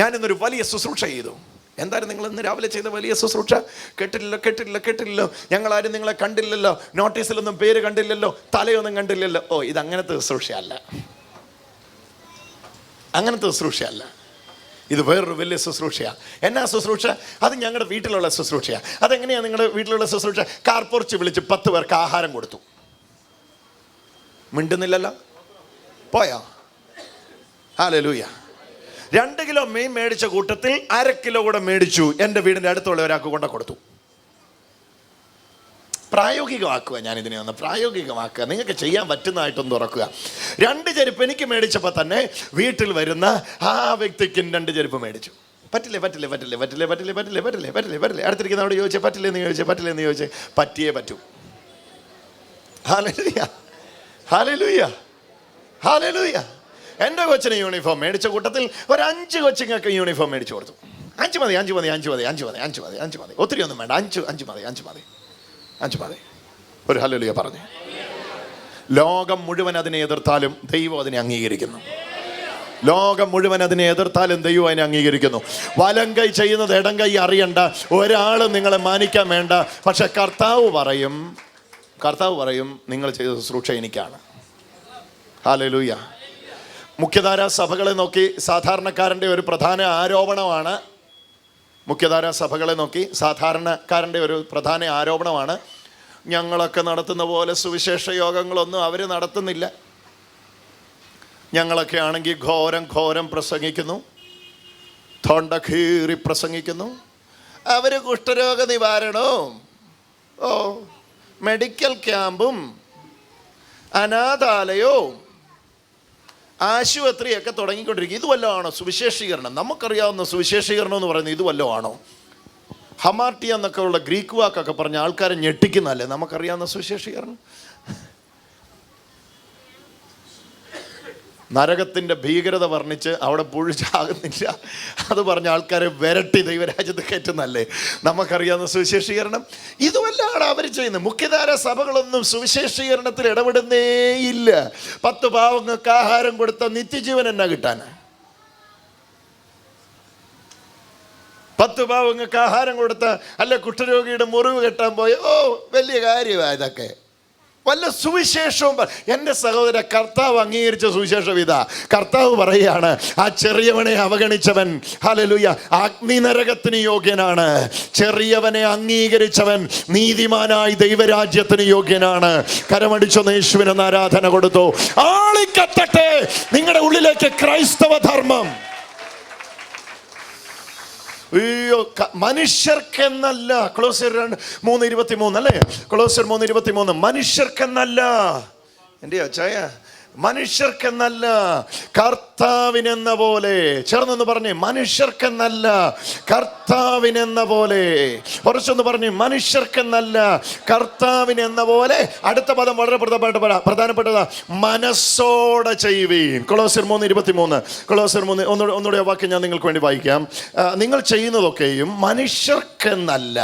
ഞാനിന്നൊരു വലിയ ശുശ്രൂഷ ചെയ്തു. എന്തായാലും നിങ്ങൾ ഇന്ന് രാവിലെ ചെയ്ത വലിയ ശുശ്രൂഷ? കേട്ടിട്ടില്ല കേട്ടിട്ടില്ല കേട്ടില്ലല്ലോ ഞങ്ങളാരും നിങ്ങളെ കണ്ടില്ലല്ലോ. നോട്ടീസിലൊന്നും പേര് കണ്ടില്ലല്ലോ. തലയൊന്നും കണ്ടില്ലല്ലോ. ഓ ഇത് അങ്ങനത്തെ ശുശ്രൂഷയല്ല. അങ്ങനത്തെ ശുശ്രൂഷയല്ല. ഇത് വേറൊരു വലിയ ശുശ്രൂഷയാണ് എന്നാ ശുശ്രൂഷ? അത് ഞങ്ങളുടെ വീട്ടിലുള്ള ശുശ്രൂഷയാണ് അതെങ്ങനെയാണ് നിങ്ങളുടെ വീട്ടിലുള്ള ശുശ്രൂഷ? കാർപ്പുറച്ച് വിളിച്ച് പത്ത് പേർക്ക് ആഹാരം കൊടുത്തു. മിണ്ടുന്നില്ലല്ലോ? പോയോ? ഹാലലൂയ രണ്ട് കിലോ മീൻ മേടിച്ച കൂട്ടത്തിൽ അര കിലോ കൂടെ മേടിച്ചു. എന്റെ വീടിന്റെ അടുത്തുള്ള ഒരാൾക്ക് കൊണ്ട കൊടുത്തു. പ്രായോഗികമാക്കുക ഞാൻ ഇതിനെ ഒന്ന് പ്രായോഗികമാക്കുക. നിങ്ങൾക്ക് ചെയ്യാൻ പറ്റുന്നതായിട്ടൊന്ന് തുറക്കുക രണ്ട് ചെരുപ്പ് എനിക്ക് മേടിച്ചപ്പോൾ തന്നെ വീട്ടിൽ വരുന്ന ആ വ്യക്തിക്കും രണ്ട് ചെരുപ്പ് മേടിച്ചു. പറ്റില്ലേ പറ്റില്ലേ പറ്റില്ലേ പറ്റില്ലേ പറ്റില്ലേ പറ്റില്ലേ പറ്റില്ലേ പറ്റില്ലേ പറ്റില്ലേ? അടുത്തിരിക്കുന്നവരോട് ചോദിച്ചേ എന്ന് ചോദിച്ചേ പറ്റില്ലേ എന്ന് ചോദിച്ചേ? പറ്റിയേ പറ്റൂ. ഹാലലൂയ ഹാലലൂയ ഹാലലൂയ എന്റെ കൊച്ചിന് യൂണിഫോം മേടിച്ച കൂട്ടത്തിൽ ഒരു അഞ്ച് കൊച്ചിങ്ങൾക്ക് യൂണിഫോം മേടിച്ചു കൊടുത്തു. അഞ്ച് മതി അഞ്ച് മതി അഞ്ച് മതി അഞ്ച് മതി അഞ്ച് മതി അഞ്ച് മതി. ഒത്തിരി ഒന്നും വേണ്ട. അഞ്ച് അഞ്ച് മതി അഞ്ച് മതി അഞ്ച് മതി. ഒരു ഹല്ലേലൂയ പറഞ്ഞു. ലോകം മുഴുവൻ അതിനെ എതിർത്താലും ദൈവം അതിനെ അംഗീകരിക്കുന്നു. ലോകം മുഴുവൻ അതിനെ എതിർത്താലും ദൈവം അതിനെ അംഗീകരിക്കുന്നു. വലം കൈ ചെയ്യുന്നത് ഇടം കൈ അറിയണ്ട. ഒരാൾ നിങ്ങളെ മാനിക്കാൻ വേണ്ട. പക്ഷെ കർത്താവ് പറയും കർത്താവ് പറയും നിങ്ങൾ ചെയ്ത ശുശ്രൂഷ എനിക്കാണ്. ഹാലലൂയ മുഖ്യധാര സഭകളെ നോക്കി സാധാരണക്കാരന്റെ ഒരു പ്രധാന ആരോപണമാണ്. മുഖ്യധാരാ സഭകളെ നോക്കി സാധാരണക്കാരന്റെ ഒരു പ്രധാന ആരോപണമാണ്. ഞങ്ങളൊക്കെ നടത്തുന്ന പോലെ സുവിശേഷ യോഗങ്ങളൊന്നും അവർ നടത്തുന്നില്ല. ഞങ്ങളൊക്കെ ആണെങ്കിൽ ഘോരം ഘോരം പ്രസംഗിക്കുന്നു. തൊണ്ട കീറി പ്രസംഗിക്കുന്നു. അവർ കുഷ്ഠരോഗ നിവാരണവും ഓ മെഡിക്കൽ ക്യാമ്പും അനാഥാലയവും ആശുപത്രിയൊക്കെ തുടങ്ങിക്കൊണ്ടിരിക്കും. ഇത് വല്ലതും ആണോ? സുവിശേഷീകരണം. നമുക്കറിയാവുന്ന സുവിശേഷീകരണം എന്ന് പറയുന്നത് ഇത് വല്ലതും ആണോ? ഹമാർട്ടിയ എന്നൊക്കെ ഉള്ള ഗ്രീക്ക് വാക്കൊക്കെ പറഞ്ഞ ആൾക്കാരെ ഞെട്ടിക്കുന്നതല്ലേ? നമുക്കറിയാവുന്ന സുവിശേഷീകരണം. നരകത്തിന്റെ ഭീകരത വർണിച്ച് അവിടെ പുഴിച്ചാകുന്നില്ല അത് പറഞ്ഞ ആൾക്കാരെ വിരട്ടി ദൈവരാജ്യത്ത് കയറ്റുന്നല്ലേ നമുക്കറിയാവുന്ന സുവിശേഷീകരണം. ഇതുമല്ലാണ് അവർ ചെയ്യുന്നത്. മുഖ്യധാര സഭകളൊന്നും സുവിശേഷീകരണത്തിൽ ഇടപെടുന്നേയില്ല പത്ത് പാവങ്ങൾക്ക് ആഹാരം കൊടുത്ത നിത്യജീവൻ എന്നാ കിട്ടാൻ പത്ത് പാവങ്ങൾക്ക് ആഹാരം കൊടുത്ത അല്ല കുഷ്ഠരോഗിയുടെ മുറിവ് കെട്ടാൻ പോയ ഓ വലിയ കാര്യമാണ് ഇതൊക്കെ. വല്ല സുവിശേഷവും എന്റെ സഹോദര കർത്താവ് അംഗീകരിച്ച സുവിശേഷം ഇതാ. കർത്താവ് പറയുകയാണ് ആ ചെറിയവനെ അവഗണിച്ചവൻ ഹലലുയ അഗ്നി നരകത്തിന് യോഗ്യനാണ്. ചെറിയവനെ അംഗീകരിച്ചവൻ നീതിമാനായി ദൈവരാജ്യത്തിന് യോഗ്യനാണ്. കരമടിച്ചൊന്ന് യേശുവിനൊന്ന് ആരാധന കൊടുത്തു. ആളിക്കത്തട്ടെ നിങ്ങളുടെ ഉള്ളിലേക്ക് ക്രൈസ്തവ ധർമ്മം അയ്യോ മനുഷ്യർക്കെന്നല്ല. ക്ലോസർ രണ്ട് മൂന്ന് ഇരുപത്തി മൂന്ന് അല്ലേ? ക്ലോസർ മൂന്ന് ഇരുപത്തി മൂന്ന് മനുഷ്യർക്കെന്നല്ല. എന്റെ അച്ചായ മനുഷ്യർക്കെന്നല്ല കർത്താവിനെന്ന പോലെ. ചേർന്നൊന്ന് പറഞ്ഞേ മനുഷ്യർക്കെന്നല്ല കർത്താവിനെന്ന പോലെ. കുറച്ചൊന്ന് പറഞ്ഞു മനുഷ്യർക്കെന്നല്ല കർത്താവിനെന്ന പോലെ. അടുത്ത പദം വളരെ പ്രധാനപ്പെട്ട പ്രധാനപ്പെട്ടതാ. മനസ്സോടെ ചെയ്യുവീൻ. കൊളോസർ മൂന്ന് ഇരുപത്തി മൂന്ന് കൊളോസർ മൂന്ന്. ഒന്നുകൂടെ ഒന്നുകൂടെ വാക്യം ഞാൻ നിങ്ങൾക്ക് വേണ്ടി വായിക്കാം. നിങ്ങൾ ചെയ്യുന്നതൊക്കെയും മനുഷ്യർക്കെന്നല്ല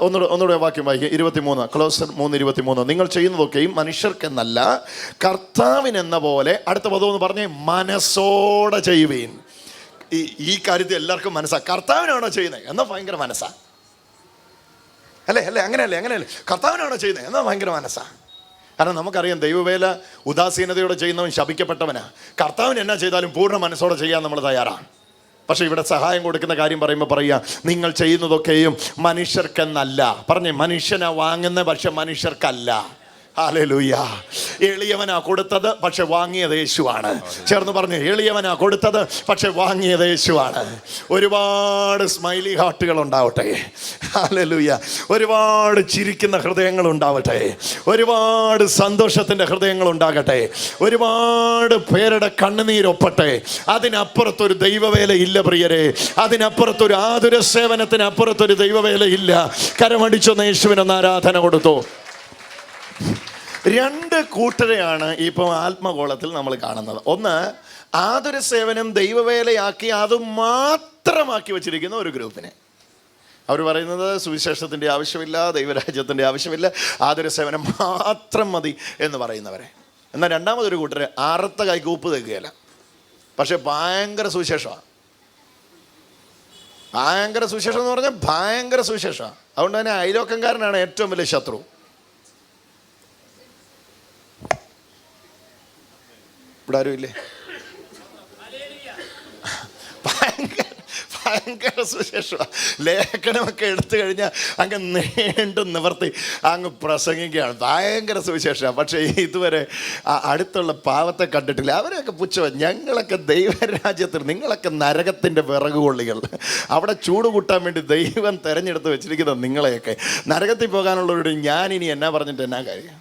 ഒന്നുകൂടെ ഒന്നുകൂടെ വാക്യം വായിക്കുക. ഇരുപത്തിമൂന്ന്. ക്ലോസർ മൂന്ന് ഇരുപത്തിമൂന്ന്. നിങ്ങൾ ചെയ്യുന്നതൊക്കെയും മനുഷ്യർക്കെന്നല്ല കർത്താവിനെന്ന പോലെ അടുത്ത പദം എന്ന് പറഞ്ഞേ മനസ്സോടെ ചെയ്യുവീൻ. ഈ ഈ കാര്യത്തിൽ എല്ലാവർക്കും മനസ്സാ. കർത്താവിനാണോ ചെയ്യുന്നത് എന്നാ ഭയങ്കര മനസ്സാ. അല്ലേ അല്ലേ അങ്ങനെയല്ലേ അങ്ങനെയല്ലേ. കർത്താവിനാണോ ചെയ്യുന്നത് എന്നാ ഭയങ്കര മനസ്സാ. കാരണം നമുക്കറിയാം ദൈവവേല ഉദാസീനതയോടെ ചെയ്യുന്നവൻ ശപിക്കപ്പെട്ടവനാ. കർത്താവിന് എന്നാ ചെയ്താലും പൂർണ മനസ്സോടെ ചെയ്യാൻ നമ്മൾ തയ്യാറാണ്. പക്ഷെ ഇവിടെ സഹായം കൊടുക്കുന്ന കാര്യം പറയുമ്പോൾ പറയുക നിങ്ങൾ ചെയ്യുന്നതൊക്കെയും മനുഷ്യർക്കെന്നല്ല. പറഞ്ഞേ മനുഷ്യനെ വാങ്ങുന്ന പക്ഷെ മനുഷ്യർക്കല്ല. ഹാലലൂയ. എളിയവനാ കൊടുത്തത് പക്ഷെ വാങ്ങിയത് യേശുവാണ്. ചേർന്ന് പറഞ്ഞു എളിയവനാ കൊടുത്തത് പക്ഷെ വാങ്ങിയത് യേശുവാണ്. ഒരുപാട് സ്മൈലി ഹാർട്ടുകൾ ഉണ്ടാവട്ടെ. ഹാലലൂയ. ഒരുപാട് ചിരിക്കുന്ന ഹൃദയങ്ങൾ ഉണ്ടാവട്ടെ. ഒരുപാട് സന്തോഷത്തിന്റെ ഹൃദയങ്ങൾ ഉണ്ടാകട്ടെ. ഒരുപാട് പേരുടെ കണ്ണുനീരൊപ്പട്ടെ അതിനപ്പുറത്തൊരു ദൈവവേല ഇല്ല പ്രിയരെ. അതിനപ്പുറത്തൊരു ആതുര സേവനത്തിനപ്പുറത്തൊരു ദൈവവേല ഇല്ല. കരമടിച്ചൊന്ന് യേശുവിനൊന്ന് ആരാധന കൊടുത്തു. രണ്ട് കൂട്ടരെയാണ് ഇപ്പം ആത്മഗോളത്തിൽ നമ്മൾ കാണുന്നത്. ഒന്ന് ആതുര സേവനം ദൈവവേലയാക്കി അത് മാത്രമാക്കി വച്ചിരിക്കുന്ന ഒരു ഗ്രൂപ്പിനെ. അവർ പറയുന്നത് സുവിശേഷത്തിന്റെ ആവശ്യമില്ല ദൈവരാജ്യത്തിന്റെ ആവശ്യമില്ല ആതുര സേവനം മാത്രം മതി എന്ന് പറയുന്നവരെ. എന്നാൽ രണ്ടാമതൊരു കൂട്ടർ അറുത്ത കൈകൂപ്പ് തേക്കുകയല്ല. പക്ഷെ ഭയങ്കര സുവിശേഷമാണ്. ഭയങ്കര സുവിശേഷം എന്ന് പറഞ്ഞാൽ ഭയങ്കര സുവിശേഷമാണ്. അതുകൊണ്ട് തന്നെ അയലോക്കംകാരനാണ് ഏറ്റവും വലിയ ശത്രു. ഇവിടെ ആരും ഇല്ലേ? ഭയങ്കര ഭയങ്കര സുശേഷമാണ് ലേഖനമൊക്കെ എടുത്തു കഴിഞ്ഞാൽ അങ്ങ് നീണ്ടും നിവർത്തി അങ്ങ് പ്രസംഗിക്കുകയാണ്. ഭയങ്കര സുവിശേഷമാണ് പക്ഷേ ഇതുവരെ അടുത്തുള്ള പാവത്തെ കണ്ടിട്ടില്ല. അവരൊക്കെ പുച്ഛം ഞങ്ങളൊക്കെ ദൈവരാജ്യത്തിൽ നിങ്ങളൊക്കെ നരകത്തിന്റെ വിറകുകൊള്ളികൾ. അവിടെ ചൂട് കൂട്ടാൻ വേണ്ടി ദൈവം തിരഞ്ഞെടുത്ത് വെച്ചിരിക്കുന്നത് നിങ്ങളെയൊക്കെ. നരകത്തിൽ പോകാനുള്ളവരോട് ഞാനിനി എന്നാ പറഞ്ഞിട്ട് എന്നാ കാര്യം?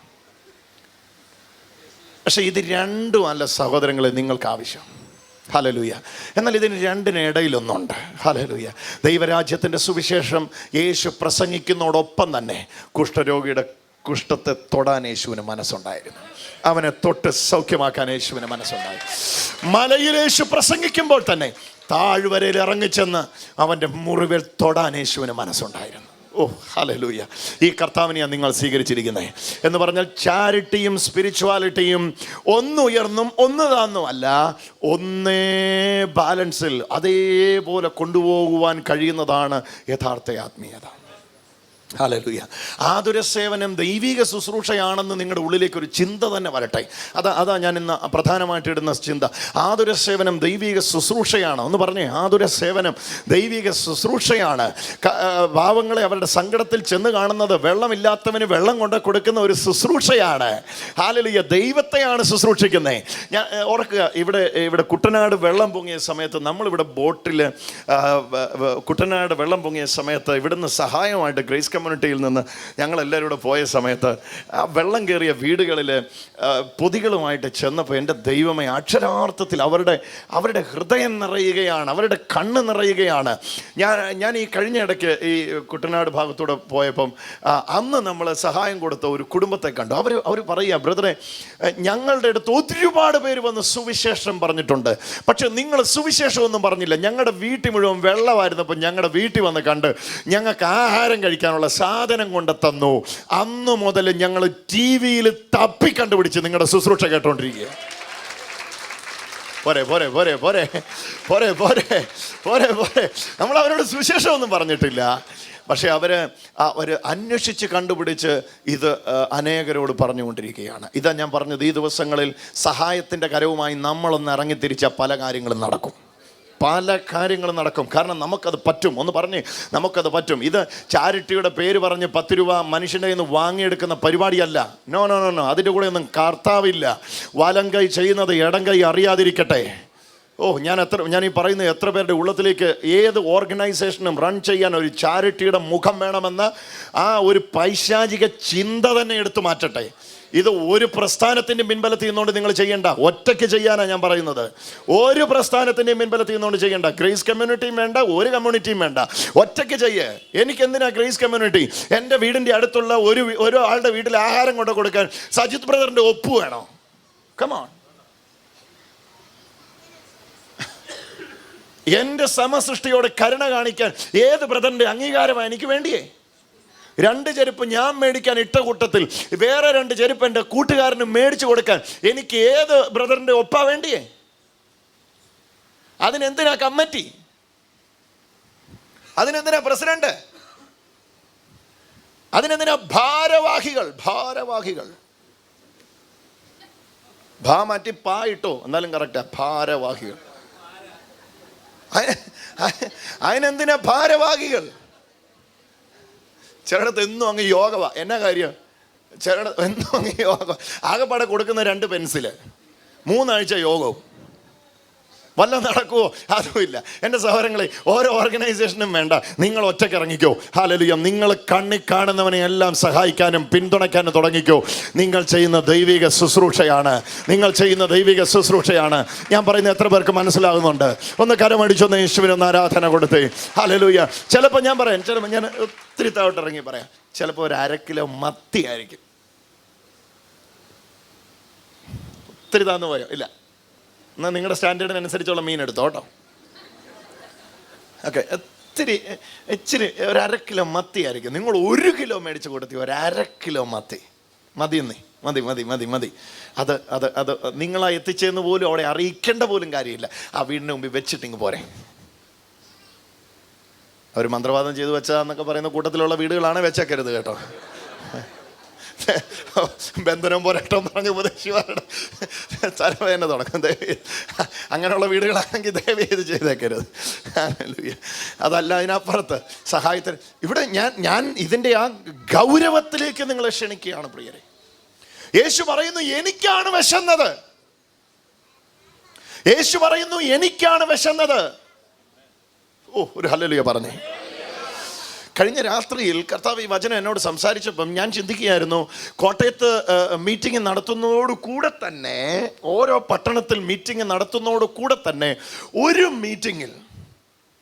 പക്ഷെ ഇത് രണ്ടും അല്ല സഹോദരങ്ങളെ നിങ്ങൾക്ക് ആവശ്യം ഹലലൂയ എന്നാൽ ഇതിന് രണ്ടിനിടയിലൊന്നുണ്ട് ഹലലൂയ ദൈവരാജ്യത്തിന്റെ സുവിശേഷം യേശു പ്രസംഗിക്കുന്നതോടൊപ്പം തന്നെ കുഷ്ഠരോഗിയുടെ കുഷ്ഠത്തെ തൊടാൻ യേശുവിന് മനസ്സുണ്ടായിരുന്നു. അവനെ തൊട്ട് സൗഖ്യമാക്കാൻ യേശുവിന് മനസ്സുണ്ടായി. മലയിൽ യേശു പ്രസംഗിക്കുമ്പോൾ തന്നെ താഴ്വരയിൽ ഇറങ്ങിച്ചെന്ന് അവന്റെ മുറിവിൽ തൊടാൻ യേശുവിന് മനസ്സുണ്ടായിരുന്നു. ഓ ഹലലൂയ ഈ കർത്താവിനെയാണ് നിങ്ങൾ സ്വീകരിച്ചിരിക്കുന്നത് എന്ന് പറഞ്ഞാൽ ചാരിറ്റിയും സ്പിരിച്വാലിറ്റിയും ഒന്നുയർന്നും ഒന്ന് താന്നും അല്ല ഒന്നേ ബാലൻസിൽ അതേപോലെ കൊണ്ടുപോകുവാൻ കഴിയുന്നതാണ് യഥാർത്ഥ ആത്മീയത. ഹലലുയ. ആതുര സേവനം ദൈവിക ശുശ്രൂഷയാണെന്ന് നിങ്ങളുടെ ഉള്ളിലേക്ക് ഒരു ചിന്ത തന്നെ വരട്ടെ. അതാ അതാ ഞാൻ ഇന്ന് പ്രധാനമായിട്ട് ഇടുന്ന ചിന്ത. ആതുര സേവനം ദൈവിക ശുശ്രൂഷയാണ്. ഒന്ന് പറഞ്ഞേ ആതുര സേവനം ദൈവിക ശുശ്രൂഷയാണ്. ഭാവങ്ങളെ അവരുടെ സങ്കടത്തിൽ ചെന്ന് കാണുന്നത് വെള്ളമില്ലാത്തവന് വെള്ളം കൊണ്ട് കൊടുക്കുന്ന ഒരു ശുശ്രൂഷയാണ്. ഹാലലുയ ദൈവത്തെയാണ് ശുശ്രൂഷിക്കുന്നത് ഞാൻ ഓർക്കുക ഇവിടെ ഇവിടെ കുട്ടനാട് വെള്ളം പൊങ്ങിയ സമയത്ത് നമ്മളിവിടെ ബോട്ടിൽ കുട്ടനാട് വെള്ളം പൊങ്ങിയ സമയത്ത് ഇവിടുന്ന് സഹായമായിട്ട് ഗ്രേസ് കമ്മ്യൂണിറ്റിയിൽ നിന്ന് ഞങ്ങളെല്ലാവരും കൂടെ പോയ സമയത്ത് വെള്ളം കയറിയ വീടുകളിൽ പൊതികളുമായിട്ട് ചെന്നപ്പോൾ എന്റെ ദൈവമേ അക്ഷരാർത്ഥത്തിൽ അവരുടെ അവരുടെ ഹൃദയം നിറയുകയാണ് അവരുടെ കണ്ണ് നിറയുകയാണ്. ഞാൻ ഞാൻ ഈ കഴിഞ്ഞ ഇടയ്ക്ക് ഈ കുട്ടനാട് ഭാഗത്തൂടെ പോയപ്പം അന്ന് നമ്മൾ സഹായം കൊടുത്ത ഒരു കുടുംബത്തെ കണ്ടു. അവർ അവർ പറയുക ബ്രദറെ ഞങ്ങളുടെ അടുത്ത് ഒരുപാട് പേര് വന്ന് സുവിശേഷം പറഞ്ഞിട്ടുണ്ട്. പക്ഷെ നിങ്ങൾ സുവിശേഷം ഒന്നും പറഞ്ഞില്ല. ഞങ്ങളുടെ വീട്ടിൽ മുഴുവൻ വെള്ളമായിരുന്നപ്പോൾ ഞങ്ങളുടെ വീട്ടിൽ വന്ന് കണ്ട് ഞങ്ങൾക്ക് ആഹാരം കഴിക്കാനുള്ള സാധനം കൊണ്ട് തന്നു അന്ന് മുതൽ ഞങ്ങൾ ടി വിയിൽ തപ്പി കണ്ടുപിടിച്ച് നിങ്ങളുടെ ശുശ്രൂഷ കേട്ടോണ്ടിരിക്കുക പോരെ പോരെ പോരെ പോരെ പോരെ പോരെ പോരെ പോരെ. നമ്മൾ അവരോട് സുവിശേഷമൊന്നും പറഞ്ഞിട്ടില്ല. പക്ഷെ അവർ അവർ അന്വേഷിച്ച് കണ്ടുപിടിച്ച് ഇത് അനേകരോട് പറഞ്ഞുകൊണ്ടിരിക്കുകയാണ്. ഇതാ ഞാൻ പറഞ്ഞത് ഈ ദിവസങ്ങളിൽ സഹായത്തിന്റെ കരവുമായി നമ്മളൊന്ന് ഇറങ്ങിത്തിരിച്ച പല കാര്യങ്ങളും നടക്കും. പല കാര്യങ്ങളും നടക്കും. കാരണം നമുക്കത് പറ്റും. ഒന്ന് പറഞ്ഞ് നമുക്കത് പറ്റും. ഇത് ചാരിറ്റിയുടെ പേര് പറഞ്ഞ് പത്ത് രൂപ മനുഷ്യന്റെ നിന്ന് വാങ്ങിയെടുക്കുന്ന പരിപാടിയല്ല. നോ നോ നോ നോ അതിന്റെ കൂടെ ഒന്നും കർത്താവില്ല. വലം കൈ ചെയ്യുന്നത് ഇടം കൈ അറിയാതിരിക്കട്ടെ. ഓ ഞാൻ എത്ര ഞാൻ ഈ പറയുന്ന എത്ര പേരുടെ ഉള്ളത്തിലേക്ക് ഏത് ഓർഗനൈസേഷനും റൺ ചെയ്യാൻ ഒരു ചാരിറ്റിയുടെ മുഖം വേണമെന്ന് ആ ഒരു പൈശാചിക ചിന്ത തന്നെ എടുത്തു മാറ്റട്ടെ. ഇത് ഒരു പ്രസ്ഥാനത്തിന്റെ പിൻബലത്തിൽ നിന്നുകൊണ്ട് നിങ്ങൾ ചെയ്യേണ്ട ഒറ്റയ്ക്ക് ചെയ്യാനാണ് ഞാൻ പറയുന്നത്. ഒരു പ്രസ്ഥാനത്തിന്റെയും പിൻബലത്തിൽ നിന്നുകൊണ്ട് ചെയ്യേണ്ട ഗ്രേസ് കമ്മ്യൂണിറ്റിയും വേണ്ട ഒരു കമ്മ്യൂണിറ്റിയും വേണ്ട. ഒറ്റയ്ക്ക് ചെയ്യേ. എനിക്ക് എന്തിനാ ഗ്രേസ് കമ്മ്യൂണിറ്റി? എന്റെ വീടിന്റെ അടുത്തുള്ള ഒരു ഒരു ആളുടെ വീട്ടിൽ ആഹാരം കൊണ്ട് കൊടുക്കാൻ സജിത് ബ്രദറിന്റെ ഒപ്പ് വേണോ? കമോൺ എന്റെ സമസൃഷ്ടിയോട് കരുണ കാണിക്കാൻ ഏത് ബ്രദറിന്റെ അംഗീകാരമാണ് എനിക്ക് വേണ്ടിയേ? രണ്ട് ചെരുപ്പ് ഞാൻ മേടിക്കാൻ ഇട്ട കൂട്ടത്തിൽ വേറെ രണ്ട് ചെരുപ്പ് എന്റെ കൂട്ടുകാരന് മേടിച്ചു കൊടുക്കാൻ എനിക്ക് ഏത് ബ്രദറിന്റെ ഒപ്പ വേണ്ടിയേ? അതിനെന്തിനാ കമ്മിറ്റി? അതിനെന്തിനാ പ്രസിഡന്റ്? അതിനെന്തിനാ ഭാരവാഹികൾ? ഭാരവാഹികൾ. ഭാ മാറ്റി പാ ഇട്ടോ? എന്നാലും കറക്റ്റാ ഭാരവാഹികൾ. അതിനെന്തിനാ ഭാരവാഹികൾ? ചിലടത്ത് എന്നും അങ്ങ് യോഗവാ. എന്നാ കാര്യം? ചിലടത്ത് എന്നും അങ്ങ് യോഗ. ആകെപ്പാടെ കൊടുക്കുന്ന രണ്ട് പെൻസിൽ. മൂന്നാഴ്ച യോഗവും. വല്ല നടക്കുവോ? അതുമില്ല. എന്റെ സഹോദരങ്ങളെ ഓരോ ഓർഗനൈസേഷനും വേണ്ട. നിങ്ങൾ ഒറ്റയ്ക്ക് ഇറങ്ങിക്കോ. ഹാലലുയം നിങ്ങൾ കണ്ണി കാണുന്നവനെ എല്ലാം സഹായിക്കാനും പിന്തുണയ്ക്കാനും തുടങ്ങിക്കോ. നിങ്ങൾ ചെയ്യുന്ന ദൈവിക ശുശ്രൂഷയാണ്. നിങ്ങൾ ചെയ്യുന്ന ദൈവിക ശുശ്രൂഷയാണ്. ഞാൻ പറയുന്ന എത്ര പേർക്ക് മനസ്സിലാകുന്നുണ്ട്? ഒന്ന് കരമടിച്ചൊന്ന് യേശുവിന് ഒന്ന് ആരാധന കൊടുത്തേ. ഹാലലുയ ചിലപ്പോൾ ഞാൻ പറയാം ചിലപ്പോൾ ഞാൻ ഒത്തിരി താഴോട്ട് ഇറങ്ങി പറയാം. ചിലപ്പോൾ ഒരു അര കിലോ മത്തി ആയിരിക്കും. ഒത്തിരി താന്ന് പോയോ? ഇല്ല. എന്നാൽ നിങ്ങളുടെ സ്റ്റാൻഡേർഡിനനുസരിച്ചുള്ള മീൻ എടുത്തോ കേട്ടോ. ഓക്കെ ഇത്തിരി ഇച്ചിരി ഒരു അര കിലോ മത്തി ആയിരിക്കും. നിങ്ങൾ ഒരു കിലോ മേടിച്ച് കൊടുത്തി ഒരു അര കിലോ മത്തി. മതിയെന്നേ മതി മതി മതി മതി. അത് അത് അത് നിങ്ങളാ എത്തിച്ചെന്ന് പോലും അവിടെ അറിയിക്കേണ്ട പോലും കാര്യമില്ല. ആ വീടിന് മുമ്പിൽ വെച്ചിട്ടിങ്ങ് പോരെ. അവർ മന്ത്രവാദം ചെയ്തു വെച്ചതെന്നൊക്കെ പറയുന്ന കൂട്ടത്തിലുള്ള വീടുകളാണ് വെച്ചേക്കരുത് കേട്ടോ. ബന്ധനം പോരാട്ടം പറഞ്ഞ് ഉപദേശിമാരുടെ തലവേദന തുടക്കം ദയവ് അങ്ങനെയുള്ള വീടുകളാണെങ്കിൽ ദയവ് ഇത് ചെയ്തേക്കരുത്. അതല്ല അതിനപ്പുറത്ത് സഹായത്തിന് ഇവിടെ ഞാൻ ഞാൻ ഇതിന്റെ ആ ഗൗരവത്തിലേക്ക് നിങ്ങളെ ക്ഷണിക്കുകയാണ് പ്രിയരെ. യേശു പറയുന്നു എനിക്കാണ് വിശന്നത്. യേശു പറയുന്നു എനിക്കാണ് വിശന്നത്. ഓ ഒരു ഹല്ലേലൂയ പറഞ്ഞേ. കഴിഞ്ഞ രാത്രിയിൽ കർത്താവ് ഈ വചനം എന്നോട് സംസാരിച്ചപ്പം ഞാൻ ചിന്തിക്കുകയായിരുന്നു കോട്ടയത്ത് മീറ്റിംഗ് നടത്തുന്നതോട് കൂടെ തന്നെ ഓരോ പട്ടണത്തിൽ മീറ്റിംഗ് നടത്തുന്നതോട് കൂടെ തന്നെ ഒരു മീറ്റിങ്ങിൽ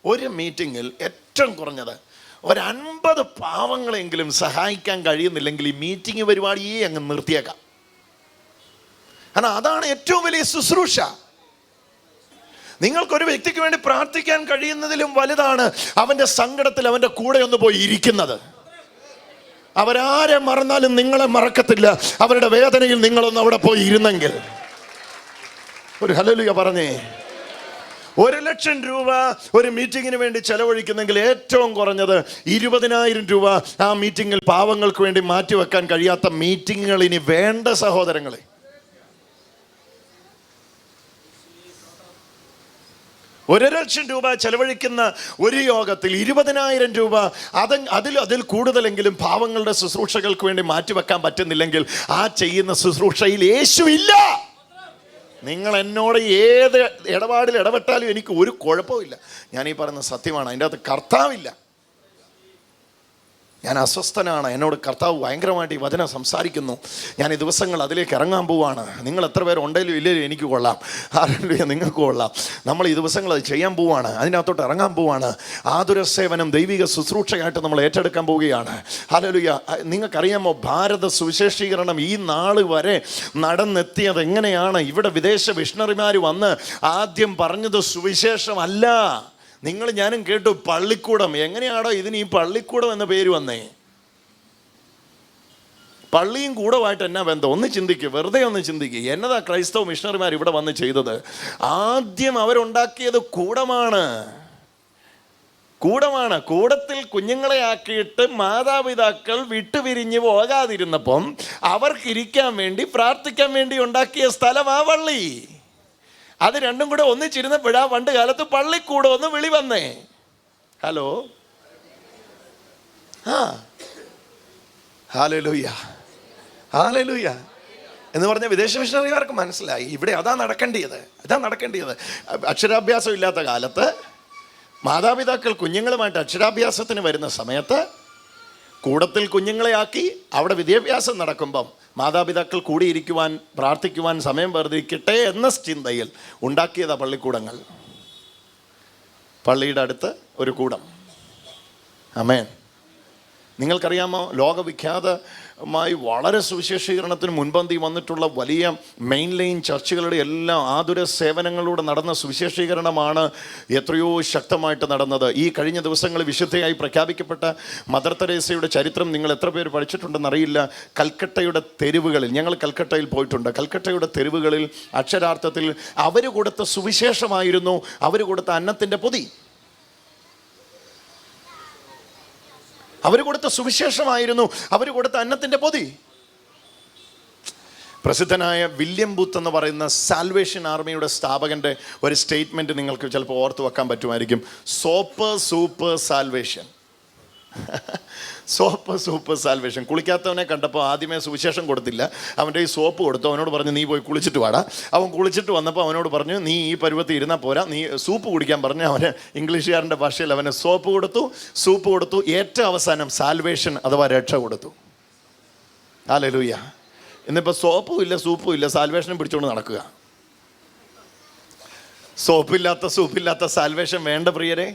ഒരു മീറ്റിങ്ങിൽ ഏറ്റവും കുറഞ്ഞത് ഒരു അൻപത് പാവങ്ങളെങ്കിലും സഹായിക്കാൻ കഴിയുന്നില്ലെങ്കിൽ ഈ മീറ്റിംഗ് പരിപാടിയെ അങ്ങ് നിർത്തിയേക്കാം. കാരണം അതാണ് ഏറ്റവും വലിയ ശുശ്രൂഷ. നിങ്ങൾക്കൊരു വ്യക്തിക്ക് വേണ്ടി പ്രാർത്ഥിക്കാൻ കഴിയുന്നതിലും വലുതാണ് അവന്റെ സങ്കടത്തിൽ അവന്റെ കൂടെ ഒന്ന് പോയി ഇരിക്കുന്നത്. അവരാരെ മറന്നാലും നിങ്ങളെ മറക്കത്തില്ല. അവരുടെ വേദനയിൽ നിങ്ങളൊന്ന് അവിടെ പോയി ഇരുന്നെങ്കിൽ. ഒരു ഹലലുക പറഞ്ഞേ. ഒരു ലക്ഷം രൂപ ഒരു മീറ്റിങ്ങിന് വേണ്ടി ചെലവഴിക്കുന്നെങ്കിൽ ഏറ്റവും കുറഞ്ഞത് ഇരുപതിനായിരം രൂപ ആ മീറ്റിങ്ങിൽ പാവങ്ങൾക്ക് വേണ്ടി മാറ്റിവെക്കാൻ കഴിയാത്ത മീറ്റിങ്ങുകൾ ഇനി വേണ്ട സഹോദരങ്ങളെ. ഒരു ലക്ഷം രൂപ ചെലവഴിക്കുന്ന ഒരു യോഗത്തിൽ ഇരുപതിനായിരം രൂപ അത് അതിൽ അതിൽ കൂടുതലെങ്കിലും പാവങ്ങളുടെ ശുശ്രൂഷകൾക്ക് വേണ്ടി മാറ്റിവെക്കാൻ പറ്റുന്നില്ലെങ്കിൽ ആ ചെയ്യുന്ന ശുശ്രൂഷയിൽ യേശു ഇല്ല. നിങ്ങൾ എന്നോട് ഏത് ഇടപാടിൽ ഇടപെട്ടാലും എനിക്ക് ഒരു കുഴപ്പമില്ല ഞാൻ ഈ പറയുന്ന സത്യമാണ്. അതിന്റെ അകത്ത് കർത്താവില്ല. ഞാൻ അസ്വസ്ഥനാണ്. എന്നോട് കർത്താവ് ഭയങ്കരമായിട്ട് ഈ വചനം സംസാരിക്കുന്നു. ഞാൻ ഈ ദിവസങ്ങൾ അതിലേക്ക് ഇറങ്ങാൻ പോവാണ്. നിങ്ങൾ എത്ര പേർ ഉണ്ടെങ്കിലും ഇല്ലെങ്കിലും എനിക്ക് കൊള്ളാം. ആരെങ്കിലും നിങ്ങൾക്ക് കൊള്ളാം. നമ്മൾ ഈ ദിവസങ്ങൾ അത് ചെയ്യാൻ പോവാണ്. അതിനകത്തോട്ട് ഇറങ്ങാൻ പോവാണ്. ആതുര സേവനം ദൈവിക ശുശ്രൂഷയായിട്ട് നമ്മൾ ഏറ്റെടുക്കാൻ പോവുകയാണ്. ഹലലുയ നിങ്ങൾക്കറിയാമോ ഭാരത സുവിശേഷീകരണം ഈ നാൾ വരെ നടന്നെത്തിയത് എങ്ങനെയാണ്? ഇവിടെ വിദേശ മിഷണറിമാർ വന്ന് ആദ്യം പറഞ്ഞത് സുവിശേഷമല്ല. നിങ്ങൾ ഞാനും കേട്ടു പള്ളിക്കൂടം. എങ്ങനെയാണോ ഇതിന് ഈ പള്ളിക്കൂടം എന്ന പേര് വന്നേ. പള്ളിയും കൂടമായിട്ട് എന്നാ ബന്ധം? ഒന്ന് ചിന്തിക്കുക വെറുതെ ഒന്ന് ചിന്തിക്കുക എന്നതാ ക്രൈസ്തവ മിഷണറിമാർ ഇവിടെ വന്ന് ചെയ്തത്? ആദ്യം അവരുണ്ടാക്കിയത് കൂടമാണ്. കൂടമാണ്. കൂടത്തിൽ കുഞ്ഞുങ്ങളെ ആക്കിയിട്ട് മാതാപിതാക്കൾ വിട്ടുപിരിഞ്ഞ് പോകാതിരുന്നപ്പം അവർക്കിരിക്കാൻ വേണ്ടി പ്രാർത്ഥിക്കാൻ വേണ്ടി ഉണ്ടാക്കിയ സ്ഥലം ആ പള്ളി. അത് രണ്ടും കൂടെ ഒന്നിച്ചിരുന്നപ്പോഴാ പണ്ട് കാലത്ത് പള്ളിക്കൂടം ഒന്ന് വിളി വന്നേ. ഹലോ? ആ. ഹാലലൂയ. ഹാലലൂയ. എന്ന് പറഞ്ഞ വിദേശ മിഷണറിമാർക്ക് മനസ്സിലായി. ഇവിടെ അതാ നടക്കേണ്ടത് അതാ നടക്കേണ്ടത് അക്ഷരാഭ്യാസം ഇല്ലാത്ത കാലത്ത് മാതാപിതാക്കൾ കുഞ്ഞുങ്ങളുമായിട്ട് അക്ഷരാഭ്യാസത്തിന് വരുന്ന സമയത്ത് കൂടത്തിൽ കുഞ്ഞുങ്ങളെ ആക്കി അവിടെ വിദ്യാഭ്യാസം നടക്കുമ്പം മാതാപിതാക്കൾ കൂടിയിരിക്കുവാൻ പ്രാർത്ഥിക്കുവാൻ സമയം വേർതിരിക്കട്ടെ എന്ന ചിന്തയിൽ ഉണ്ടാക്കിയതാ പള്ളിക്കൂടങ്ങൾ. പള്ളിയുടെ അടുത്ത് ഒരു കൂടം. അമേൻ നിങ്ങൾക്കറിയാമോ? ലോകവിഖ്യാതമായി വളരെ സുവിശേഷീകരണത്തിന് മുൻപന്തി വന്നിട്ടുള്ള വലിയ മെയിൻ ലൈൻ ചർച്ചുകളുടെ എല്ലാം ആതുര സേവനങ്ങളിലൂടെ നടന്ന സുവിശേഷീകരണമാണ് എത്രയോ ശക്തമായിട്ട് നടന്നത്. ഈ കഴിഞ്ഞ ദിവസങ്ങളിൽ വിശുദ്ധയായി പ്രഖ്യാപിക്കപ്പെട്ട മദർ തെരേസയുടെ ചരിത്രം നിങ്ങൾ എത്ര പേര് പഠിച്ചിട്ടുണ്ടെന്ന് അറിയില്ല കൽക്കട്ടയുടെ തെരുവുകളിൽ ഞങ്ങൾ കൽക്കട്ടയിൽ പോയിട്ടുണ്ട്. കൽക്കട്ടയുടെ തെരുവുകളിൽ അക്ഷരാർത്ഥത്തിൽ അവർ കൊടുത്ത സുവിശേഷമായിരുന്നു. അവർ കൊടുത്ത അന്നത്തിന്റെ പൊതി. അവർ കൊടുത്ത സുവിശേഷമായിരുന്നു. അവർ കൊടുത്ത അന്നത്തിന്റെ പൊതി. പ്രസിദ്ധനായ വില്യം ബൂത്ത് എന്ന് പറയുന്ന സാൽവേഷൻ ആർമിയുടെ സ്ഥാപകന്റെ ഒരു സ്റ്റേറ്റ്മെന്റ് നിങ്ങൾക്ക് ചിലപ്പോൾ ഓർത്ത് വെക്കാൻ പറ്റുമായിരിക്കും. Soap soup salvation. Soap soup salvation. കുളിക്കാത്തവനെ കണ്ടപ്പോൾ ആദ്യമേ സുവിശേഷം കൊടുത്തില്ല. അവന്റെ ഈ സോപ്പ് കൊടുത്തു. അവനോട് പറഞ്ഞു നീ പോയി കുളിച്ചിട്ട് വാടാ. അവൻ കുളിച്ചിട്ട് വന്നപ്പോൾ അവനോട് പറഞ്ഞു നീ ഈ പരുവത്തിൽ ഇരുന്നാൽ പോരാ. നീ സൂപ്പ് കുടിക്കാൻ പറഞ്ഞു അവന് ഇംഗ്ലീഷുകാരന്റെ ഭാഷയിൽ അവന് സോപ്പ് കൊടുത്തു. സൂപ്പ് കൊടുത്തു. ഏറ്റവും അവസാനം സാൽവേഷൻ അഥവാ രക്ഷ കൊടുത്തു. ആലലൂയ ഇന്നിപ്പോൾ സോപ്പും ഇല്ല സൂപ്പും ഇല്ല. സാൽവേഷനും പിടിച്ചുകൊണ്ട് നടക്കുക. സോപ്പില്ലാത്ത സൂപ്പില്ലാത്ത സാൽവേഷൻ വേണ്ട പ്രിയരെ.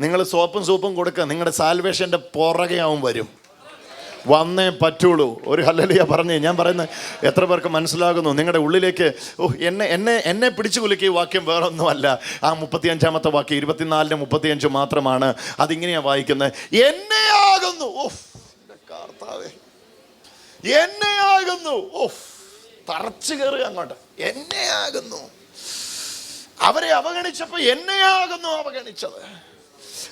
നിങ്ങൾ സോപ്പും സൂപ്പും കൊടുക്കുക നിങ്ങളുടെ സാൽവേഷന്റെ പുറകെ ആവും വരും. വന്നേ പറ്റുള്ളൂ. ഒരു ഹല്ലലിയ പറഞ്ഞേ ഞാൻ പറയുന്നത് എത്ര പേർക്ക് മനസ്സിലാകുന്നു? നിങ്ങളുടെ ഉള്ളിലേക്ക് ഓ എന്നെ എന്നെ എന്നെ പിടിച്ചു കുലുക്കിയ വാക്യം വേറൊന്നുമല്ല. ആ മുപ്പത്തിയഞ്ചാമത്തെ വാക്യം ഇരുപത്തിനാലിന് മുപ്പത്തിയഞ്ച് മാത്രമാണ് അതിങ്ങനെയാണ് വായിക്കുന്നത്. എന്നെ ആകുന്നു. എന്നെ ആകുന്നു. തറച്ചു കയറുക അങ്ങോട്ട്. എന്നെ ആകുന്നു. അവരെ അവഗണിച്ചപ്പോ എന്നെയാകുന്നു അവഗണിച്ചത്.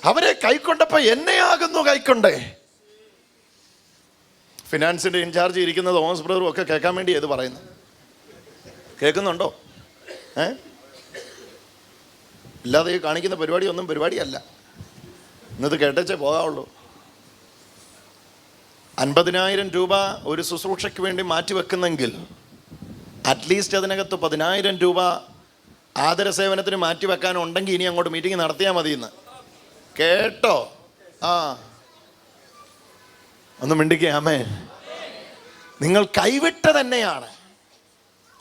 അവരെ കൈക്കൊണ്ടപ്പോൾ എന്നെയാകുന്നു കൈക്കൊണ്ടേ? ഫിനാൻസിന്റെ ഇൻചാർജ് ഇരിക്കുന്നത് തോമസ് ബ്രദറും ഒക്കെ കേൾക്കാൻ വേണ്ടി ഏത് പറയുന്നു? കേൾക്കുന്നുണ്ടോ? ഏ? ഇല്ലാതെ ഈ കാണിക്കുന്ന പരിപാടി ഒന്നും പരിപാടിയല്ല. ഇന്നത് കേട്ടച്ചേ പോകാവുള്ളൂ. അൻപതിനായിരം രൂപ ഒരു ശുശ്രൂഷയ്ക്ക് വേണ്ടി മാറ്റിവെക്കുന്നെങ്കിൽ അറ്റ്ലീസ്റ്റ് അതിനകത്ത് പതിനായിരം രൂപ ആദരസേവനത്തിന് മാറ്റിവെക്കാനുണ്ടെങ്കിൽ ഇനി അങ്ങോട്ട് മീറ്റിംഗ് നടത്തിയാൽ മതി കേട്ടോ. ആ. ഒന്ന് മിണ്ടിക്കാമേ നിങ്ങൾ കൈവിട്ട തന്നെയാണ്.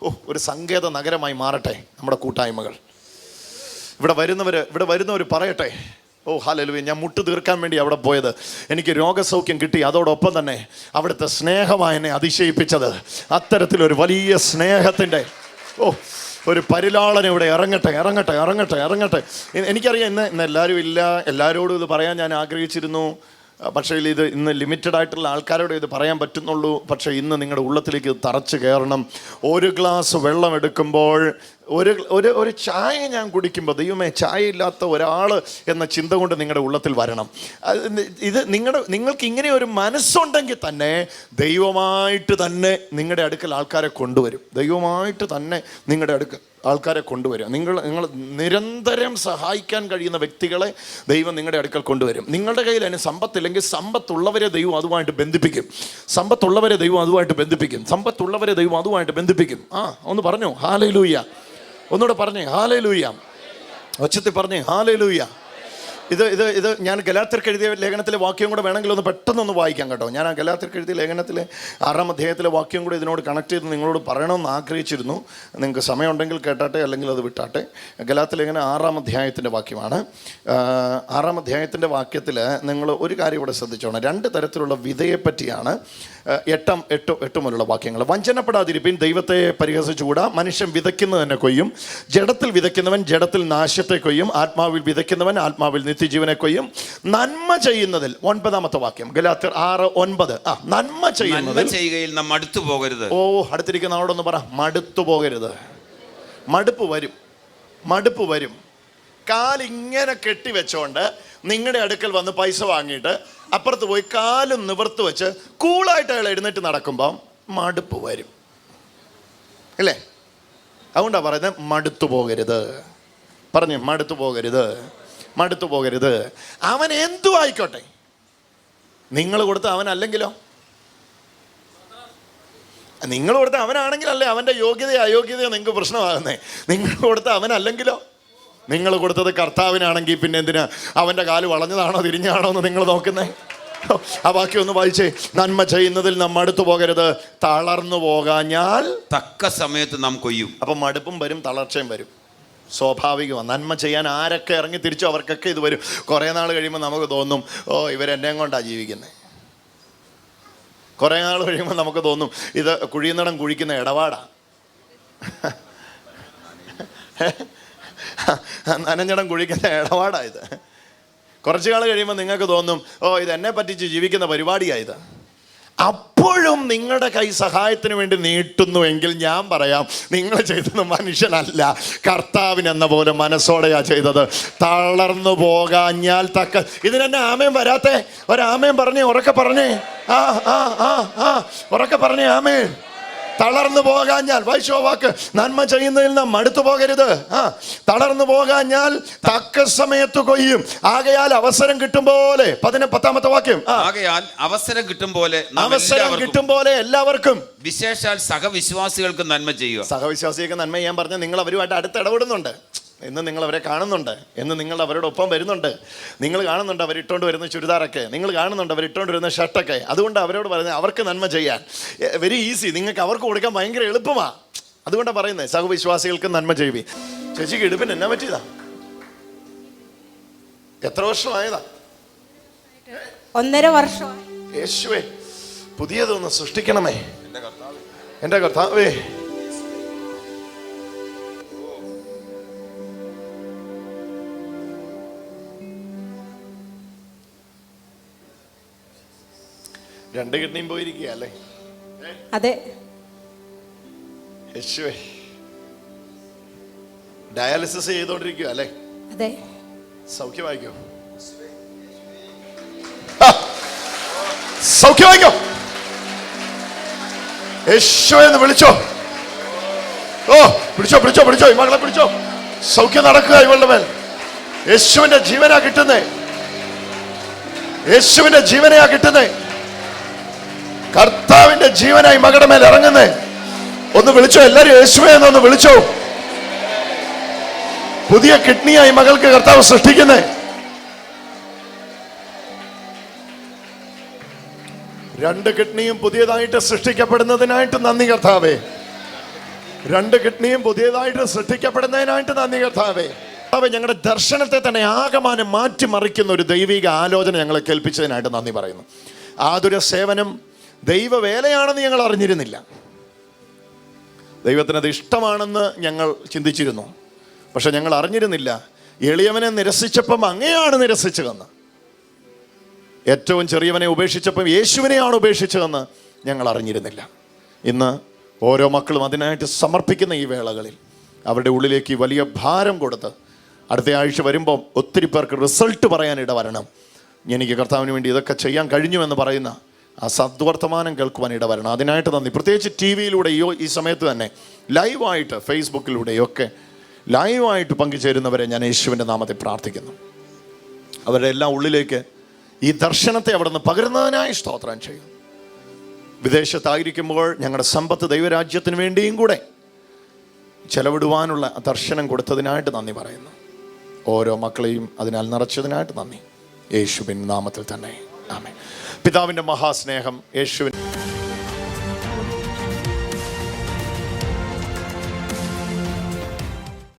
ഓ ഒരു സങ്കേത നഗരമായി മാറട്ടെ നമ്മുടെ കൂട്ടായ്മകൾ. ഇവിടെ വരുന്നവർ ഇവിടെ വരുന്നവർ പറയട്ടെ. ഓ ഹാലലുവേ ഞാൻ മുട്ട് തീർക്കാൻ വേണ്ടി അവിടെ പോയത്. എനിക്ക് രോഗസൗഖ്യം കിട്ടി അതോടൊപ്പം തന്നെ അവിടുത്തെ സ്നേഹമായി എന്നെ അതിശയിപ്പിച്ചത്. അത്തരത്തിലൊരു വലിയ സ്നേഹത്തിന്റെ ഓ ഒരു പരിലാളൻ ഇവിടെ. ഇറങ്ങട്ടെ ഇറങ്ങട്ടെ ഇറങ്ങട്ടെ ഇറങ്ങട്ടെ. എനിക്കറിയാം ഇന്ന് ഇന്ന് എല്ലാവരും ഇല്ല. എല്ലാവരോടും ഇത് പറയാൻ ഞാൻ ആഗ്രഹിച്ചിരുന്നു. പക്ഷേ ഇത് ഇന്ന് ലിമിറ്റഡ് ആയിട്ടുള്ള ആൾക്കാരോട് ഇത് പറയാൻ പറ്റുന്നുള്ളൂ. പക്ഷേ ഇന്ന് നിങ്ങളുടെ ഉള്ളത്തിലേക്ക് തറച്ച് കയറണം. ഒരു ഗ്ലാസ് വെള്ളം എടുക്കുമ്പോൾ ഒരു ഒരു ഒരു ചായ ഞാൻ കുടിക്കുമ്പോൾ ദൈവമേ ചായ ഇല്ലാത്ത ഒരാൾ എന്ന ചിന്ത കൊണ്ട് നിങ്ങളുടെ ഉള്ളത്തിൽ വരണം. ഇത് നിങ്ങളുടെ നിങ്ങൾക്ക് ഇങ്ങനെ ഒരു മനസ്സുണ്ടെങ്കിൽ തന്നെ ദൈവമായിട്ട് തന്നെ നിങ്ങളുടെ അടുക്കൽ ആൾക്കാരെ കൊണ്ടുവരും. ദൈവമായിട്ട് തന്നെ നിങ്ങളുടെ അടുക്കൽ ആൾക്കാരെ കൊണ്ടുവരും. നിങ്ങൾ നിങ്ങൾ നിരന്തരം സഹായിക്കാൻ കഴിയുന്ന വ്യക്തികളെ ദൈവം നിങ്ങളുടെ അടുക്കൽ കൊണ്ടുവരും. നിങ്ങളുടെ കയ്യിൽ അതിന് സമ്പത്തില്ലെങ്കിൽ സമ്പത്തുള്ളവരെ ദൈവം അതുമായിട്ട് ബന്ധിപ്പിക്കും. സമ്പത്തുള്ളവരെ ദൈവം അതുമായിട്ട് ബന്ധിപ്പിക്കും. സമ്പത്തുള്ളവരെ ദൈവം അതുമായിട്ട് ബന്ധിപ്പിക്കും. ആ ഒന്ന് പറഞ്ഞു. ഹാലയിലൂയ്യ ലൂയ്യ ഒന്നുകൂടെ പറഞ്ഞേ ഹാലേ ലൂയ്യ ഒച്ചത്തിൽ പറഞ്ഞേ ഹാലേ ലൂയ്യ ഇത് ഇത് ഇത് ഞാൻ ഗലാത്തിർക്ക് എഴുതിയ ലേഖനത്തിലെ വാക്യം കൂടെ വേണമെങ്കിൽ ഒന്ന് പെട്ടെന്നൊന്ന് വായിക്കാം കേട്ടോ. ഞാൻ ആ ഗലാത്തിർക്ക് എഴുതിയ ലേഖനത്തിലെ ആറാം അധ്യായത്തിലെ വാക്യം കൂടെ ഇതിനോട് കണക്ട് ചെയ്ത് നിങ്ങളോട് പറയണമെന്ന് ആഗ്രഹിച്ചിരുന്നു. നിങ്ങൾക്ക് സമയമുണ്ടെങ്കിൽ കേട്ടാട്ടെ അല്ലെങ്കിൽ അത് വിട്ടാട്ടെ. ഗലാത്ത ലേഖനം ആറാം അധ്യായത്തിന്റെ വാക്യമാണ്. ആറാം അധ്യായത്തിന്റെ വാക്യത്തിൽ നിങ്ങൾ ഒരു കാര്യം ഇവിടെ ശ്രദ്ധിച്ചോണം. രണ്ട് തരത്തിലുള്ള വിധയെപ്പറ്റിയാണ് എട്ടാം എട്ട് എട്ട് മുതലുള്ള വാക്യങ്ങൾ. വഞ്ചനപ്പെടാതിരിപ്പിൻ ദൈവത്തെ പരിഹസിച്ചുകൂടാ. മനുഷ്യൻ വിതയ്ക്കുന്നത് തന്നെ കൊയ്യും. ജഡത്തിൽ വിതയ്ക്കുന്നവൻ ജഡത്തിൽ നാശത്തെ കൊയ്യും. ആത്മാവിൽ വിതയ്ക്കുന്നവൻ ആത്മാവിൽ നിത്യജീവനെ കൊയ്യും നന്മ ചെയ്യുന്നതിൽ ഒൻപതാമത്തെ വാക്യം ഗലാത്തർ ആറ് ഒൻപത്. ആ നന്മ ചെയ്യുന്നതിൽ. ചെയ്യുകയിൽ നാം മടുത്തു പോകരുത്. ഓ അടുത്തിരിക്കുന്ന ആളോടൊന്ന് പറ മടുത്തു പോകരുത്. മടുപ്പ് വരും മടുപ്പ് വരും. കാലിങ്ങനെ കെട്ടിവെച്ചോണ്ട് നിങ്ങളുടെ അടുക്കൽ വന്ന് പൈസ വാങ്ങിയിട്ട് അപ്പുറത്ത് പോയി കാലും നിവർത്ത് വെച്ച് കൂളായിട്ട് അയാൾ എഴുന്നേറ്റ് നടക്കുമ്പോൾ മടുപ്പ് വരും. അല്ലേ അതുകൊണ്ടാണ് പറയുന്നത് മടുത്തു പോകരുത്. പറഞ്ഞു മടുത്തു പോകരുത്. മടുത്തു പോകരുത്. അവൻ എന്തു ആയിക്കോട്ടെ? നിങ്ങൾ കൊടുത്ത അവൻ അല്ലെങ്കിലോ? നിങ്ങൾ കൊടുത്ത അവനാണെങ്കിലല്ലേ അവന്റെ യോഗ്യത അയോഗ്യതയോ നിങ്ങൾക്ക് പ്രശ്നമാകുന്നേ? നിങ്ങൾ കൊടുത്ത അവനല്ലെങ്കിലോ നിങ്ങൾ കൊടുത്തത് കർത്താവിനാണെങ്കിൽ പിന്നെ എന്തിനാ? അവന്റെ കാൽ വളഞ്ഞതാണോ തിരിഞ്ഞാണോ എന്ന് നിങ്ങൾ നോക്കുന്നേ? ആ ബാക്കി ഒന്ന് വായിച്ചേ. നന്മ ചെയ്യുന്നതിൽ നാം മടുത്തു പോകരുത്. തളർന്നു പോകാഞ്ഞാൽ തക്ക സമയത്ത് നാം കൊയ്യും. അപ്പം മടുപ്പും വരും തളർച്ചയും വരും. സ്വാഭാവികമാണ് നന്മ ചെയ്യാൻ ആരൊക്കെ ഇറങ്ങി തിരിച്ചു അവർക്കൊക്കെ ഇത് വരും. കുറേ നാൾ കഴിയുമ്പോൾ നമുക്ക് തോന്നും ഓ ഇവരെന്നെയും കൊണ്ടാണ് ജീവിക്കുന്നത് കുറേ നാൾ കഴിയുമ്പോൾ നമുക്ക് തോന്നും ഇത് കുഴിയുന്നിടം കുഴിക്കുന്ന ഇടപാടാണ് നനഞ്ഞിടം കുഴിക്കുന്ന ഇടപാടാണ് ഇത്. കുറച്ച് നാൾ കഴിയുമ്പോൾ നിങ്ങൾക്ക് തോന്നും ഓ ഇത് എന്നെ പറ്റിച്ച് ജീവിക്കുന്ന പരിപാടിയാണ് ഇത്. അപ്പോഴും നിങ്ങളുടെ കൈ സഹായത്തിന് വേണ്ടി നീട്ടുന്നുവെങ്കിൽ ഞാൻ പറയാം നിങ്ങൾ ചെയ്തത് മനുഷ്യനല്ല. കർത്താവിനെന്ന പോലെ മനസ്സോടെയാ ചെയ്തത്. തളർന്നു പോകാഞ്ഞാൽ തക്ക ഇതിനെന്നെ ആമയും വരാത്തേ? ഒരാമയും പറഞ്ഞേ ഉറക്കെ പറഞ്ഞേ. ആ ആ ആ ആ. ഉറക്കെ പറഞ്ഞേ ആമേൻ. തളർന്നു പോകാഞ്ഞാൽ വൈശോവാക്ക് വാക്ക്. നന്മ ചെയ്യുന്നതിൽ നാം മടുത്തു പോകരുത്. ആ തളർന്നു പോകാഞ്ഞാൽ തക്ക സമയത്ത് കൊയ്യും. ആകയാൽ അവസരം കിട്ടും പോലെ. പതിനെ പത്താമത്തെ വാക്യം. ആകയാൽ അവസരം കിട്ടും പോലെ അവസരം കിട്ടും പോലെ എല്ലാവർക്കും. വിശേഷാൽ സഹവിശ്വാസികൾക്ക് നന്മ ചെയ്യുക. സഹവിശ്വാസികൾക്ക് നന്മ ചെയ്യാൻ പറഞ്ഞാൽ നിങ്ങൾ അവരുമായിട്ട് അടുത്ത് ഇടപെടുന്നുണ്ട് എന്ന് നിങ്ങൾ അവരെ കാണുന്നുണ്ട് എന്ന് നിങ്ങൾ അവരുടെ ഒപ്പം വരുന്നുണ്ട്. നിങ്ങൾ കാണുന്നുണ്ട് അവർ ഇട്ടുകൊണ്ട് വരുന്ന ചുരിദാറൊക്കെ നിങ്ങൾ കാണുന്നുണ്ട് അവർ ഇട്ടുകൊണ്ട് വരുന്ന ഷർട്ടൊക്കെ. അതുകൊണ്ട് അവരോട് പറയുന്നത് അവർക്ക് നന്മ ചെയ്യാൻ. വെരി ഈസി നിങ്ങൾക്ക് അവർക്ക് കൊടുക്കാൻ ഭയങ്കര എളുപ്പമാണ് അതുകൊണ്ടാണ് പറയുന്നത് സഹവിശ്വാസികൾക്ക് നന്മ ചെയ്യുവി. ചേച്ചിക്ക് ഇടുപ്പിന് എന്നാ പറ്റിയതാ? എത്ര വർഷമായതാ? ഒന്നര വർഷം. യേശുവേ പുതിയതൊന്ന് സൃഷ്ടിക്കണമേ. എന്റെ കർത്താവേ. രണ്ട് കിഡ്നിയും പോയിരിക്കുക അല്ലേ? അതെ. യേശുവേ ഡയാലിസിസ് ചെയ്തോണ്ടിരിക്കുക അല്ലേ? അതെ. സൗഖ്യമായിക്കോ? സൗഖ്യമായിക്കോ? യേശുവേ എന്ന് വിളിച്ചോ. ഓ പിടിച്ചോ പിടിച്ചോ പിടിച്ചോ ഈ മകളെ പിടിച്ചോ. സൗഖ്യം നടക്കുക ഇവളുടെ മേൽ. യേശുവിന്റെ ജീവനാ കിട്ടുന്നേ. യേശുവിന്റെ ജീവനയാ കിട്ടുന്നേ. കർത്താവിന്റെ ജീവനായി മകടെ മേൽ ഇറങ്ങുന്നേ. ഒന്ന് വിളിച്ചോ? എല്ലാരും യേശുവേ എന്നൊന്ന് വിളിച്ചോ? പുതിയ കിഡ്നിയായി മകൾക്ക് കർത്താവ് സൃഷ്ടിക്കുന്നേ. രണ്ട് കിഡ്നിയും പുതിയതായിട്ട് സൃഷ്ടിക്കപ്പെടുന്നതിനായിട്ട് നന്ദി കർത്താവേ. രണ്ട് കിഡ്നിയും പുതിയതായിട്ട് സൃഷ്ടിക്കപ്പെടുന്നതിനായിട്ട് നന്ദി കർത്താവേ. കർത്താവേ ഞങ്ങളുടെ ദർശനത്തെ തന്നെ ആകമാനം മാറ്റിമറിക്കുന്ന ഒരു ദൈവിക ആലോചന ഞങ്ങളെ കേൾപ്പിച്ചതിനായിട്ട് നന്ദി പറയുന്നു. ആതുര സേവനം ദൈവവേലയാണെന്ന് ഞങ്ങൾ അറിഞ്ഞിരുന്നില്ല. ദൈവത്തിന് അത് ഇഷ്ടമാണെന്ന് ഞങ്ങൾ ചിന്തിച്ചിരുന്നു. പക്ഷെ ഞങ്ങൾ അറിഞ്ഞിരുന്നില്ല. എളിയവനെ നിരസിച്ചപ്പം അങ്ങനെയാണ് നിരസിച്ചതെന്ന്. ഏറ്റവും ചെറിയവനെ ഉപേക്ഷിച്ചപ്പം യേശുവിനെയാണ് ഉപേക്ഷിച്ചതെന്ന് ഞങ്ങൾ അറിഞ്ഞിരുന്നില്ല. ഇന്ന് ഓരോ മക്കളും അതിനായിട്ട് സമർപ്പിക്കുന്ന ഈ വേളകളിൽ അവരുടെ ഉള്ളിലേക്ക് വലിയ ഭാരം കൊടുത്ത് അടുത്ത ആഴ്ച വരുമ്പോൾ ഒത്തിരി പേർക്ക് റിസൾട്ട് പറയാനിട വരണം. എനിക്ക് കർത്താവിന് വേണ്ടി ഇതൊക്കെ ചെയ്യാൻ കഴിഞ്ഞു എന്ന് പറയുന്ന ആ സദ്വർത്തമാനം കേൾക്കുവാൻ ഇടവരണം. അതിനായിട്ട് നന്ദി. പ്രത്യേകിച്ച് ടി വിയിലൂടെയോ ഈ സമയത്ത് തന്നെ ലൈവായിട്ട് ഫേസ്ബുക്കിലൂടെയോ ഒക്കെ ലൈവായിട്ട് പങ്കുചേരുന്നവരെ ഞാൻ യേശുവിന്റെ നാമത്തെ പ്രാർത്ഥിക്കുന്നു. അവരുടെ എല്ലാം ഉള്ളിലേക്ക് ഈ ദർശനത്തെ അവിടെ നിന്ന് പകരുന്നതിനായി സ്തോത്രം ചെയ്യും വിദേശത്തായിരിക്കുമ്പോൾ ഞങ്ങളുടെ സമ്പത്ത് ദൈവരാജ്യത്തിന് വേണ്ടിയും കൂടെ ചെലവിടുവാനുള്ള ദർശനം കൊടുത്തതിനായിട്ട് നന്ദി പറയുന്നു. ഓരോ മക്കളെയും അതിനാൽ നിറച്ചതിനായിട്ട് നന്ദി. യേശുവിൻ നാമത്തിൽ തന്നെ. ആമേ പിതാവിന്റെ മഹാസ്നേഹം യേശുവിൻ